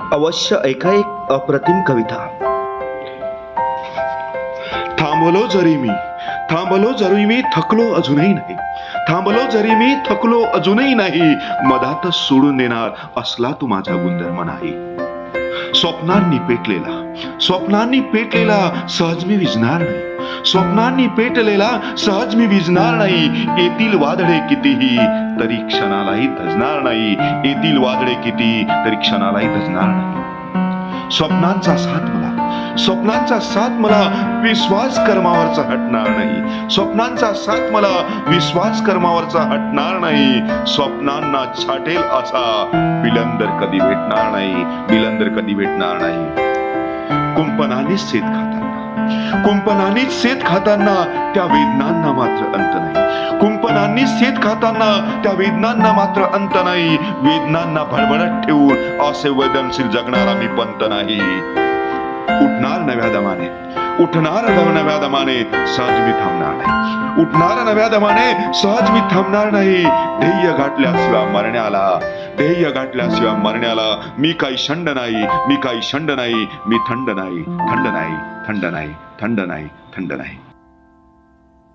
अवश्य ऐका एक अप्रतिम कविता. थांबलो जरी मी थांबलो जरी मी थकलो अजूनही नाही. थांबलो जरी मी थकलो अजूनही नाही. मधातच सोडून देणार असला तू माझा गुणधर्म नाही. स्वप्नांनी पेटलेला स्वप्नांनी पेटलेला सहज मी विजणार नाही. स्वप्नांनी पेटलेला सहज मी विझणार नाही. येतील वादळे कितीही तरी क्षणालाही धजणार नाही. येतील वादळे किती तरी क्षणालाही धजणार नाही. स्वप्नांचा साथ मला स्वप्नांचा साथ मला विश्वास कर्मावरचा हटणार नाही. स्वप्नांचा साथ मला विश्वास कर्मावरचा हटणार नाही. स्वप्नांना छाटेल असा बिलंदर कधी भेटणार नाही बिलंदर कधी भेटणार नाही. कुंपणानेच सेत खाताना. कुंपणानेच सेत खाताना त्या वेदनांना मात्र अंत नाही. कुंपणांनी सेत खाताना त्या वेदनांना मात्र अंत नाही. वेदनांना भडभडत ठेवून असंवेदनशील जगणारा मी पंत नाही. उठणार नव्या दमाने. उठणार नव्या दमाने सहज मी थांबणार नाही. उठणार नव्या दमाने सहज मी थांबणार नाही. ध्येय गाठल्याशिवाय मरण्याला ध्येय गाठल्याशिवाय मरण्याला मी काही शंड नाही मी काही शंड नाही मी थंड नाही थंड नाही थंड नाही थंड नाही थंड नाही.